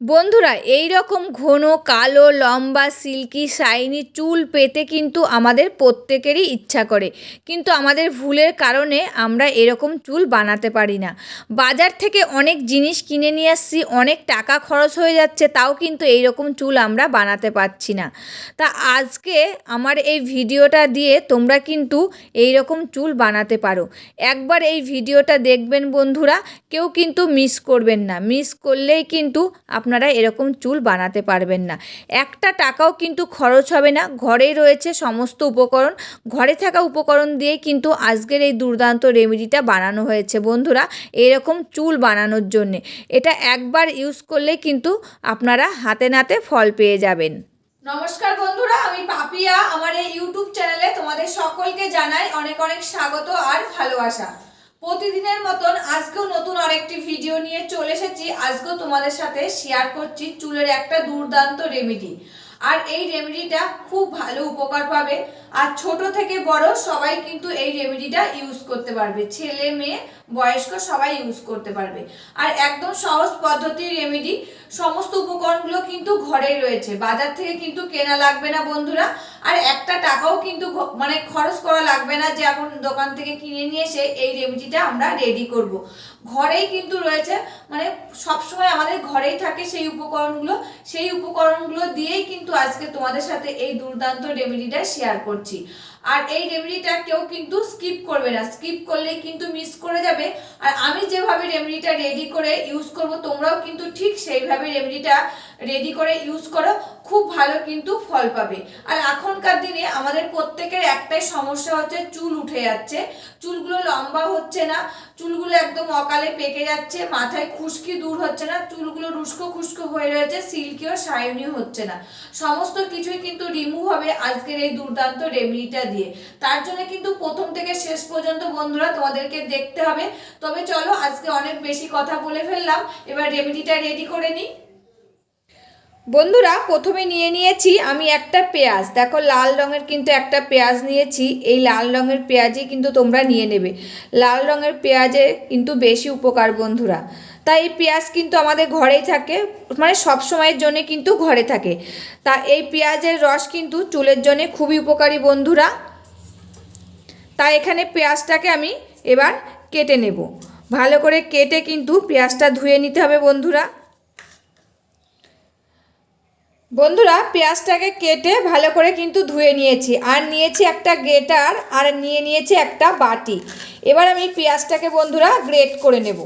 বন্ধুরা এই রকম ঘন, কালো, লম্বা, সিল্কি, শাইনি চুল পেতে কিন্তু আমাদের প্রত্যেকেরই ইচ্ছা করে। কিন্তু আমাদের ভুলের কারণে আমরা এরকম চুল বানাতে পারি না। বাজার থেকে অনেক জিনিস কিনে নিয়ে আসছি, অনেক টাকা খরচ হয়ে যাচ্ছে, তাও কিন্তু এই রকম চুল আমরা বানাতে পারছি না। তা আজকে আমার এই ভিডিওটা দিয়ে তোমরা কিন্তু এই রকম চুল বানাতে পারো। একবার এই ভিডিওটা দেখবেন বন্ধুরা, কেউ কিন্তু মিস করবেন না। মিস করলেই কিন্তু আপনারা এরকম চুল বানাতে পারবেন না। একটা টাকাও কিন্তু খরচ হবে না। ঘরেই রয়েছে সমস্ত উপকরণ। ঘরে থাকা উপকরণ দিয়ে কিন্তু আজকের এই দুর্দান্ত রেমেডিটা বানানো হয়েছে। বন্ধুরা, এরকম চুল বানানোর জন্যে। এটা একবার ইউজ করলে কিন্তু আপনারা হাতে নাতে ফল পেয়ে যাবেন। নমস্কার বন্ধুরা, আমি পাপিয়া। আমার এই ইউটিউব চ্যানেলে তোমাদের সকলকে জানাই অনেক অনেক স্বাগত আর ভালোবাসা। প্রতিদিনের মতন আজকেও নতুন আরেকটি ভিডিও নিয়ে চলে এসেছি। আজকেও তোমাদের সাথে শেয়ার করছি চুলের একটা দুর্দান্ত রেমেডি আর এই রেমেডিটা খুব ভালো উপকার পাবে। আর ছোট থেকে বড় সবাই কিন্তু এই রেমেডিটা ইউজ করতে পারবে। ছেলে, মেয়ে, বয়স্ক সবাই ইউজ করতে পারবে। আর একদম সহজ পদ্ধতির রেমেডি সমস্ত উপকরণগুলো কিন্তু ঘরেই রয়েছে। বাজার থেকে কিন্তু কেনা লাগবে না বন্ধুরা। আর একটা টাকাও কিন্তু মানে খরচ করা লাগবে না যে এখন দোকান থেকে কিনে নিয়ে এসে এই রেমেডিটা আমরা রেডি করব। ঘরেই কিন্তু রয়েছে মানে সবসময় আমাদের ঘরেই থাকে সেই উপকরণগুলো। সেই উপকরণগুলো দিয়েই কিন্তু আজকে তোমাদের সাথে এই দুর্দান্ত রেমেডিটা শেয়ার করছি। আর এই রেমেডিটা কেউ কিন্তু স্কিপ করবে না। স্কিপ করলেই কিন্তু মিস করে যাবে। আর আমি যেভাবে রেমেডিটা রেডি করে ইউজ করব, তোমরাও কিন্তু ঠিক সেইভাবে রেমেডিটা রেডি করে ইউজ করো। খুব ভালো কিন্তু ফল পাবে। আর এখনকার দিনে আমাদের প্রত্যেকের একটাই সমস্যা হচ্ছে, চুল উঠে যাচ্ছে। চুলগুলো লম্বা হচ্ছে না। চুলগুলো একদম অকালে পেকে যাচ্ছে, মাথায় খুশকি দূর হচ্ছে না। চুলগুলো রুস্কো খুস্কো হয়ে রয়েছে, সিল্কিও শাইনিও হচ্ছে না। সমস্ত কিছুই কিন্তু রিমুভ হবে আজকের এই দুর্দান্ত রেমেডিটা দিয়ে। তার জন্য কিন্তু প্রথম থেকে শেষ পর্যন্ত বন্ধুরা তোমাদেরকে দেখতে হবে। তবে চলো, আজকে অনেক বেশি কথা বলে ফেললাম। এবার রেমেডিটা রেডি করে নিই। বন্ধুরা, প্রথমে নিয়ে নিয়েছি আমি একটা পেঁয়াজ। দেখো, লাল রঙের কিন্তু একটা পেঁয়াজ নিয়েছি। এই লাল রঙের পেঁয়াজই কিন্তু তোমরা নিয়ে নেবে। লাল রঙের পেঁয়াজে কিন্তু বেশি উপকার বন্ধুরা। তাই এই পেঁয়াজ কিন্তু আমাদের ঘরেই থাকে। মানে সব সময়ের জন্য কিন্তু ঘরে থাকে। তা এই পেঁয়াজের রস কিন্তু চুলের জন্য খুবই উপকারী বন্ধুরা। তাই এখানে পেঁয়াজটাকে আমি এবার কেটে নেব। ভালো করে কেটে কিন্তু পেঁয়াজটা ধুয়ে নিতে হবে বন্ধুরা। বন্ধুরা, পেঁয়াজটাকে কেটে ভালো করে কিন্তু ধুয়ে নিয়েছি। আর নিয়েছি একটা গ্রেটার, আর নিয়ে নিয়েছি একটা বাটি। এবার আমি পেঁয়াজটাকে বন্ধুরা গ্রেট করে নেব।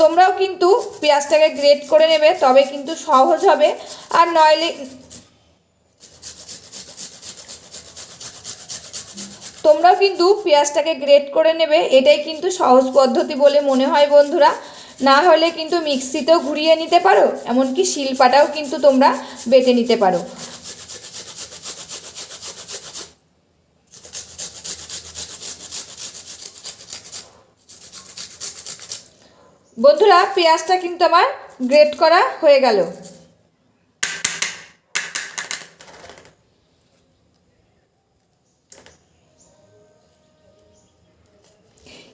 তোমরাও কিন্তু পেঁয়াজটাকে গ্রেট করে নেবে, তবে কিন্তু সহজ হবে। আর নইলে তোমরাও কিন্তু পেঁয়াজটাকে গ্রেট করে নেবে, এটাই কিন্তু সহজ পদ্ধতি বলে মনে হয় বন্ধুরা। না হলে কিন্তু মিক্সিতেও ঘুরিয়ে নিতে পারো, এমনকি শিলপাটাও কিন্তু তোমরা বেটে নিতে পারো। বন্ধুরা, পেঁয়াজটা কিন্তু আমার গ্রেট করা হয়ে গেল।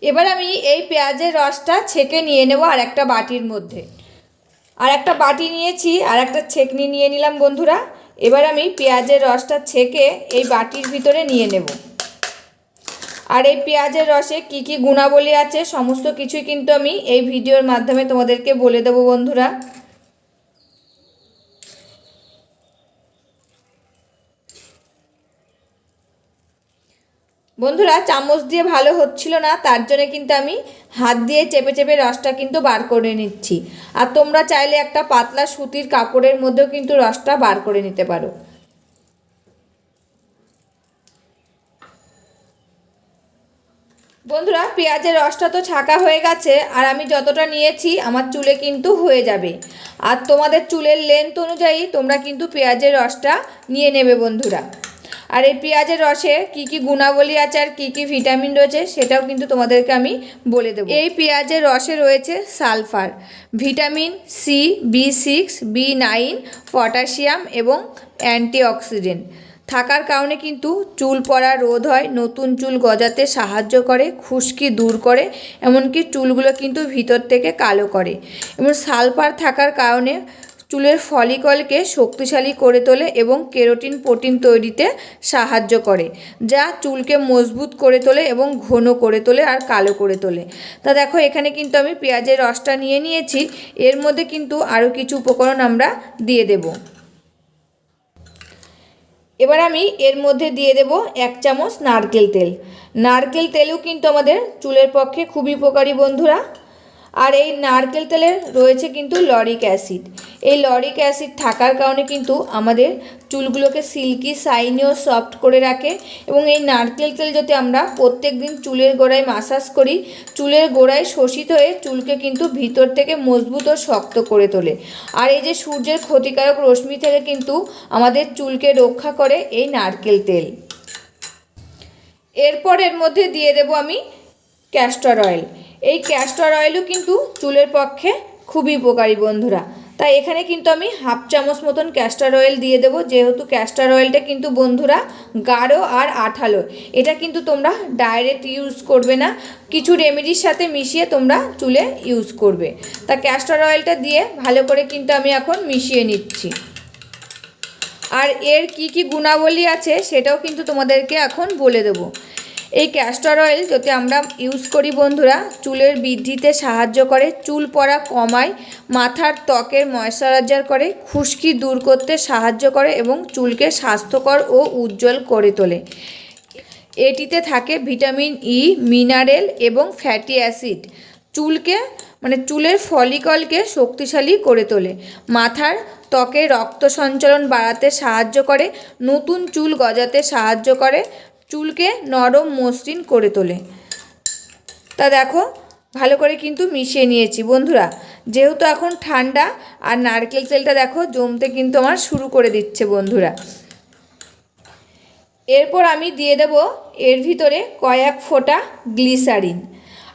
এবার আমি এই পেঁয়াজের রসটা ছেঁকে নিয়ে নেব আর একটা বাটির মধ্যে। আর একটা বাটি নিয়েছি আর একটা ছেঁকনি নিয়ে নিলাম বন্ধুরা। এবার আমি পেঁয়াজের রসটা ছেঁকে এই বাটির ভিতরে নিয়ে নেব। আর এই পেঁয়াজের রসে কি কি গুণাবলী আছে সমস্ত কিছুই কিন্তু আমি এই ভিডিওর মাধ্যমে তোমাদেরকে বলে দেবো বন্ধুরা। বন্ধুরা, চামচ দিয়ে ভালো হচ্ছিল না, তার জন্য কিন্তু আমি হাত দিয়ে চেপে চেপে রসটা কিন্তু বার করে নিচ্ছি। আর তোমরা চাইলে একটা পাতলা সুতির কাপড়ের মধ্যেও কিন্তু রসটা বার করে নিতে পারো। বন্ধুরা, পেঁয়াজের রসটা তো ছাকা হয়ে গেছে, আর আমি যতটা নিয়েছি, আমার চুলে কিন্তু হয়ে যাবে। আর তোমাদের চুলের লেন্থ অনুযায়ী তোমরা কিন্তু পেঁয়াজের রসটা নিয়ে নেবে বন্ধুরা। আর এই পেঁয়াজের রসে কি কি গুণাবলী আছে আর কী কী ভিটামিন রয়েছে সেটাও কিন্তু তোমাদেরকে আমি বলে দেবো। এই পেঁয়াজের রসে রয়েছে sulphur, vitamin C B six B nine potassium এবং অ্যান্টিঅক্সিডেন্ট। থাকার কারণে কিন্তু চুল পড়া রোধ হয়, নতুন চুল গজাতে সাহায্য করে, খুশকি দূর করে, এমনকি চুলগুলো কিন্তু ভিতর থেকে কালো করে। এবং সালফার থাকার কারণে চুলের ফলিকলকে শক্তিশালী করে তোলে এবং কেরোটিন প্রোটিন তৈরিতে সাহায্য করে, যা চুলকে মজবুত করে তোলে এবং ঘন করে তোলে আর কালো করে তোলে। তা দেখো, এখানে কিন্তু আমি পেঁয়াজের রসটা নিয়ে নিয়েছি। এর মধ্যে কিন্তু আরও কিছু উপকরণ আমরা দিয়ে দেবো। এবার আমি এর মধ্যে দিয়ে দেব এক চামচ নারকেল তেল। নারকেল তেলও কিন্তু আমাদের চুলের পক্ষে খুবই উপকারী, বন্ধুরা। আর এই নারকেল তেলে রয়েছে কিন্তু লরিক অ্যাসিড। এই লরিক অ্যাসিড থাকার কারণে কিন্তু আমাদের চুলগুলোকে সিল্কি, শাইনি ও সফট করে রাখে এবং এই নারকেল তেল যদি আমরা প্রত্যেক দিন চুলের গোড়ায় মাসাজ করি, চুলের গোড়ায় শোষিত হয়ে চুলকে কিন্তু ভিতর থেকে মজবুত ও শক্ত করে তোলে। আর এই যে সূর্যের ক্ষতিকারক রশ্মি থেকে কিন্তু আমাদের চুলকে রক্ষা করে এই নারকেল তেল। এরপর এর মধ্যে দিয়ে দেব আমি ক্যাস্টর অয়েল। এই ক্যাস্টর অয়েলও কিন্তু চুলের পক্ষে খুবই উপকারী বন্ধুরা। তাই এখানে কিন্তু আমি হাফ চামচ মতন ক্যাস্টার অয়েল দিয়ে দেবো, যেহেতু ক্যাস্টার অয়েলটা কিন্তু বন্ধুরা গাঢ় আর আঠালো। এটা কিন্তু তোমরা ডাইরেক্ট ইউজ করবে না, কিছু রেমেডির সাথে মিশিয়ে তোমরা চুলে ইউজ করবে। তা ক্যাস্টার অয়েলটা দিয়ে ভালো করে কিন্তু আমি এখন মিশিয়ে নিচ্ছি। আর এর কি কি গুণাবলী আছে সেটাও কিন্তু তোমাদেরকে এখন বলে দেবো। এই ক্যাস্টর অয়েল যদি আমরা ইউজ করি বন্ধুরা, চুলের বৃদ্ধিতে সাহায্য করে, চুল পড়া কমায়, মাথার ত্বকের ময়শ্চারাইজার করে, খুশকি দূর করতে সাহায্য করে এবং চুলকে স্বাস্থ্যকর ও উজ্জ্বল করে তোলে। এটিতে থাকে ভিটামিন ই মিনারেল এবং ফ্যাটি অ্যাসিড চুলকে মানে চুলের ফলিকলকে শক্তিশালী করে তোলে। মাথার ত্বকে রক্ত সঞ্চালন বাড়াতে সাহায্য করে, নতুন চুল গজাতে সাহায্য করে চুলকে নরম মসৃণ করে তোলে। তা দেখো, ভালো করে কিন্তু মিশিয়ে নিয়েছি। বন্ধুরা, যেহেতু এখন ঠান্ডা, আর নারকেল তেলটা দেখো জমতে কিন্তু আমার শুরু করে দিচ্ছে বন্ধুরা। এরপর আমি দিয়ে দেব এর ভিতরে কয়েক ফোঁটা গ্লিসারিন।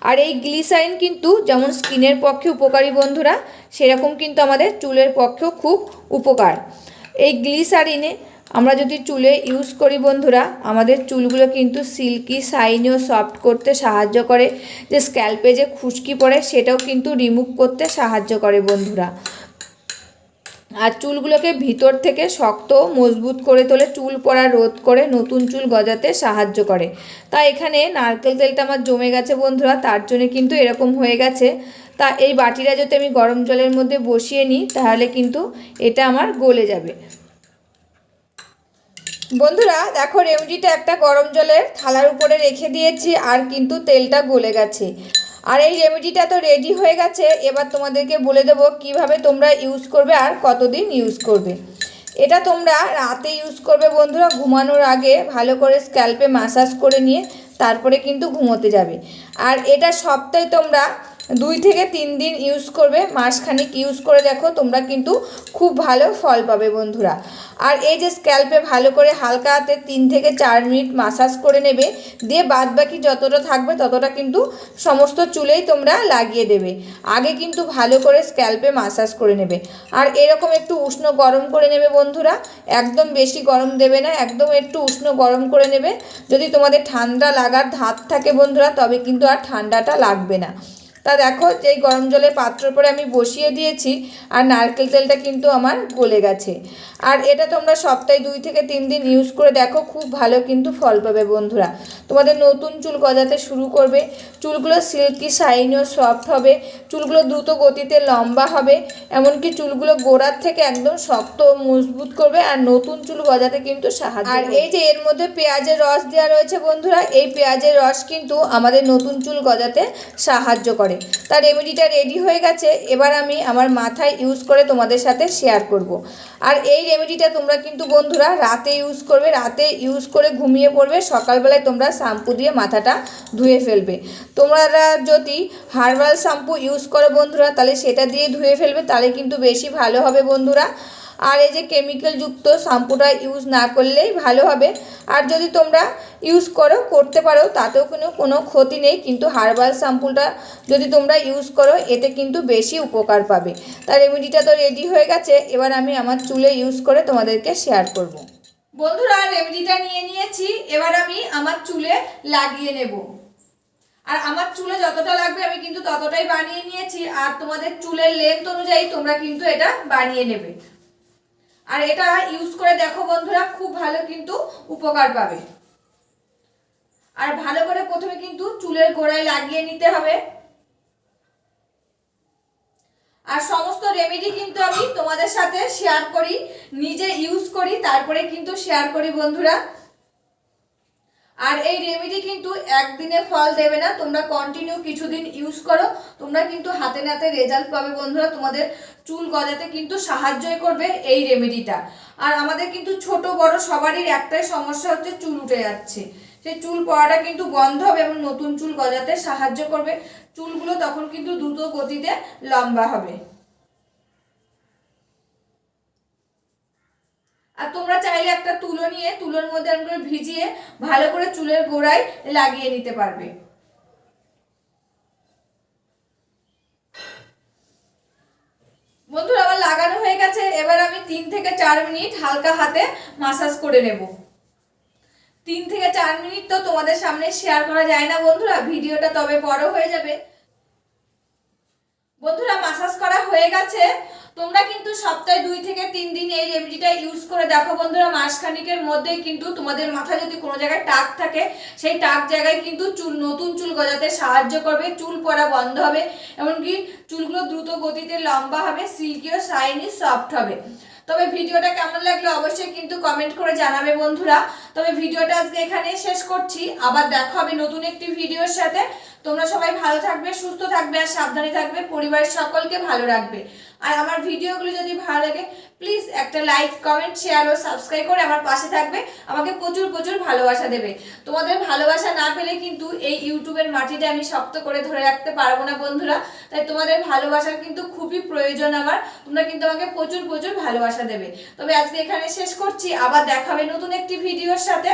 আর এই গ্লিসারিন কিন্তু যেমন স্কিনের পক্ষে উপকারী বন্ধুরা, সেরকম কিন্তু আমাদের চুলের পক্ষেও খুব উপকার। এই গ্লিসারিনে আমরা যদি চুলে ইউজ করি বন্ধুরা, আমাদের চুলগুলো কিন্তু সিল্কি শাইনি ও সফট করতে সাহায্য করে। যে স্ক্যাল্পে যে খুশকি পড়ে, সেটাও কিন্তু রিমুভ করতে সাহায্য করে বন্ধুরা। আর চুলগুলোকে ভিতর থেকে শক্ত মজবুত করে তোলে, চুল পড়া রোধ করে নতুন চুল গজাতে সাহায্য করে। তাই এখানে নারকেল তেলটা আমার জমে গেছে বন্ধুরা, তার জন্য কিন্তু এরকম হয়ে গেছে। তা এই বাটিটা যদি আমি গরম জলের মধ্যে বসিয়ে নিই, তাহলে কিন্তু এটা আমার গলে যাবে। বন্ধুরা, দেখো রেমডিটা একটা গরম জলের থালার উপরে রেখে দিয়েছি আর কিন্তু তেলটা গলে গেছে। আর এই রেমেডিটা তো রেডি হয়ে গেছে, এবার তোমাদেরকে বলে দেবো কীভাবে তোমরা ইউজ করবে আর কতদিন ইউজ করবে। এটা তোমরা রাতে ইউজ করবে বন্ধুরা, ঘুমানোর আগে ভালো করে স্ক্যাল্পে মাসাজ করে নিয়ে তারপরে কিন্তু ঘুমোতে যাবে। আর এটা সপ্তাহে তোমরা দুই থেকে তিন দিন ইউজ করবে, মাসখানিক ইউজ করে দেখো তোমরা কিন্তু খুব ভালো ফল পাবে বন্ধুরা। আর এই যে স্ক্যাল্পে ভালো করে হালকা হাতে তিন থেকে চার মিনিট মাসাজ করে নেবে, দিয়ে বাদ বাকি যতটা থাকবে ততটা কিন্তু সমস্ত চুলেই তোমরা লাগিয়ে দেবে। আগে কিন্তু ভালো করে স্ক্যাল্পে মাসাজ করে নেবে। আর এরকম একটু উষ্ণ গরম করে নেবে বন্ধুরা, একদম বেশি গরম দেবে না, একদম একটু উষ্ণ গরম করে নেবে। যদি তোমাদের ঠান্ডা লাগার ধাত থাকে বন্ধুরা, তবে কিন্তু আর ঠান্ডাটা লাগবে না। তা দেখো যেই গরম জলের পাত্র পরে আমি বসিয়ে দিয়েছি আর নারকেল তেলটা কিন্তু আমার গলে গেছে। আর এটা তোমরা সপ্তাহে দুই থেকে তিন দিন ইউজ করে দেখো খুব ভালো কিন্তু ফল পাবে বন্ধুরা। তোমাদের নতুন চুল গজাতে শুরু করবে। চুলগুলো সিল্কি শাইনি ও সফট হবে। চুলগুলো দ্রুত গতিতে লম্বা হবে। এমনকি চুলগুলো গোড়ার থেকে একদম শক্ত ও মজবুত করবে আর নতুন চুল গজাতে কিন্তু সাহায্য আর এই যে এর মধ্যে পেঁয়াজের রস দেওয়া রয়েছে বন্ধুরা এই পেঁয়াজের রস কিন্তু আমাদের নতুন চুল গজাতে সাহায্য করে। করে তার রেমেডিটা রেডি হয়ে গেছে, এবার আমি আমার মাথায় ইউজ করে তোমাদের সাথে শেয়ার করব। আর এই রেমেডিটা তোমরা কিন্তু বন্ধুরা রাতে ইউজ করবে, রাতে ইউজ করে ঘুমিয়ে পড়বে, সকালবেলায় তোমরা শ্যাম্পু দিয়ে মাথাটা ধুয়ে ফেলবে। তোমরা যদি হার্বাল শ্যাম্পু ইউজ করো বন্ধুরা, তাহলে সেটা দিয়ে ধুয়ে ফেলবে, তাহলে কিন্তু বেশি ভালো হবে বন্ধুরা। আর এই যে কেমিক্যালযুক্ত শ্যাম্পুটা ইউজ না করলেই ভালো হবে। আর যদি তোমরা ইউজ করো, করতে পারো, তাতেও কোনো কোনো ক্ষতি নেই। কিন্তু হার্বাল শ্যাম্পুটা যদি তোমরা ইউজ করো, এতে কিন্তু বেশি উপকার পাবে। তার রেমেডিটা তো রেডি হয়ে গেছে। এবার আমি আমার চুলে ইউজ করে তোমাদেরকে শেয়ার করব। বন্ধুরা রেমেডিটা নিয়ে নিয়েছি। এবার আমি আমার চুলে লাগিয়ে নেব। আর আমার চুলে যতটা লাগবে আমি কিন্তু ততটাই বানিয়ে নিয়েছি। আর তোমাদের চুলের লেন্থ অনুযায়ী তোমরা কিন্তু এটা বানিয়ে নেবে। আর এটা ইউজ করে দেখো বন্ধুরা, খুব ভালো কিন্তু উপকার পাবে। আর ভালো করে প্রথমে কিন্তু চুলের গোড়ায় লাগিয়ে নিতে হবে। আর সমস্ত রেমেডি কিন্তু আমি তোমাদের সাথে শেয়ার করি, নিজে ইউজ করি, তারপরে কিন্তু শেয়ার করি বন্ধুরা। আর এই রেমেডি কিন্তু একদিনে ফল দেবে না, তোমরা কন্টিনিউ কিছুদিন ইউজ করো, তোমরা কিন্তু হাতে নাতে রেজাল্ট পাবে বন্ধুরা তোমাদের চুল গজাতে কিন্তু সাহায্যই করবে এই রেমেডিটা আর আমাদের কিন্তু ছোট, বড় সবারই একটাই সমস্যা হচ্ছে চুল উঠে যাচ্ছে। সেই চুল পড়াটা কিন্তু বন্ধ হবে এবং নতুন চুল গজাতে সাহায্য করবে। চুলগুলো তখন কিন্তু দ্রুত গতিতে লম্বা হবে। আর তোমরা চাইলে একটা তুলো নিয়ে, তুলোর মধ্যে ভিজিয়ে ভালো করে চুলের গোড়ায় লাগিয়ে নিতে পারবে বন্ধুরা আমার লাগানো হয়ে গেছে এবার আমি তিন থেকে চার মিনিট হালকা হাতে মাসাজ করে নেব। তিন থেকে চার মিনিট তো তোমাদের সামনে শেয়ার করা যায় না বন্ধুরা, ভিডিওটা তবে বড় হয়ে যাবে। বন্ধুরা মাসাজ করা হয়ে গেছে। তোমরা কিন্তু সপ্তাহে দুই থেকে তিন দিন এই রেমেডিটা ইউজ করে দেখো বন্ধুরা, মাসখানিকের মধ্যেই কিন্তু তোমাদের মাথায় যদি কোনো জায়গায় টাক থাকে, সেই টাক জায়গায় কিন্তু চুল, নতুন চুল গজাতে সাহায্য করবে, চুল পড়া বন্ধ হবে, এমনকি চুলগুলো দ্রুত গতিতে লম্বা হবে সিল্কিও শাইনি সফট হবে। তবে ভিডিওটা কেমন লাগল অবশ্যই কিন্তু কমেন্ট করে জানাবে বন্ধুরা। তবে ভিডিওটা আজকে এখানেই শেষ করছি। আবার দেখা হবে নতুন একটি ভিডিওর সাথে। তোমরা সবাই ভালো থাকবে, সুস্থ থাকবে আর সাবধানে থাকবে। পরিবারের সকলকে ভালো রাখবে। আর আমার ভিডিওগুলো যদি ভালো লাগে প্লিজ একটা লাইক কমেন্ট শেয়ার ও সাবস্ক্রাইব করে আমার পাশে থাকবে। আমাকে প্রচুর প্রচুর ভালোবাসা দেবে। তোমাদের ভালোবাসা না পেলে কিন্তু এই ইউটিউবের মাটিটা আমি শক্ত করে ধরে রাখতে পারব না বন্ধুরা। তাই তোমাদের ভালোবাসার কিন্তু খুবই প্রয়োজন আমার। তোমরা কিন্তু আমাকে প্রচুর প্রচুর ভালোবাসা দেবে। তবে আজকে এখানে শেষ করছি। আবার দেখাবে নতুন একটি ভিডিওর সাথে।